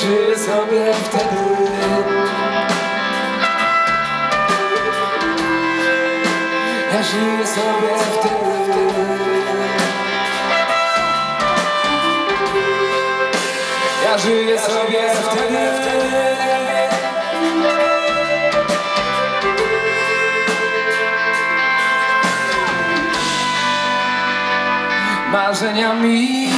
żyję sobie wtedy. Ja żyję sobie wtedy. Ja żyję sobie wtedy. Marzeniami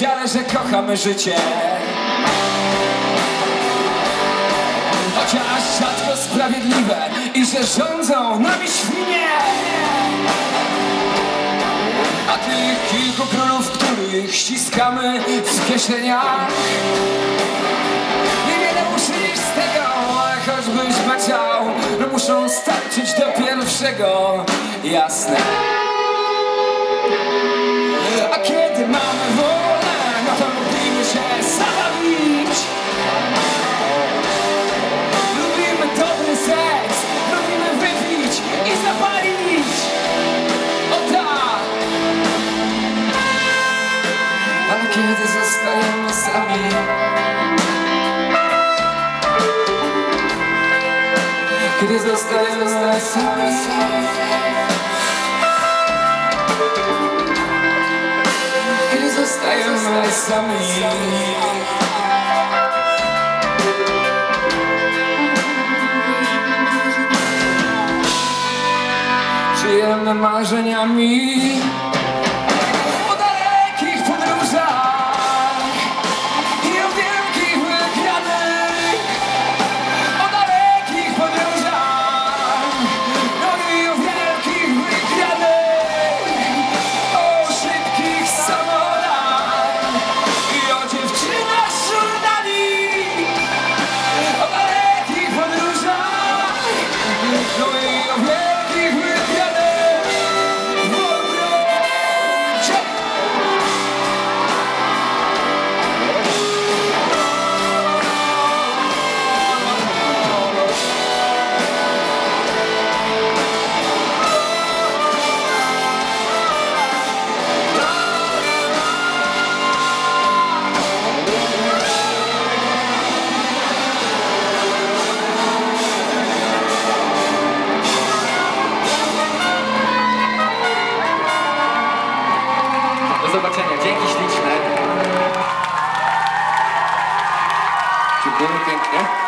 ale że kochamy życie. Chociaż rzadko sprawiedliwe i że rządzą nami świnie. A tych kilku królów, których ściskamy w kieszeniach Niewiele uszyjesz z tego, ale choćbyś chciał No muszą starczyć do pierwszego, jasne kiedy zostajemy sami. Kiedy zostajemy sami Kiedy zostajemy sami. Żyjemy marzeniami She didn't think, yeah?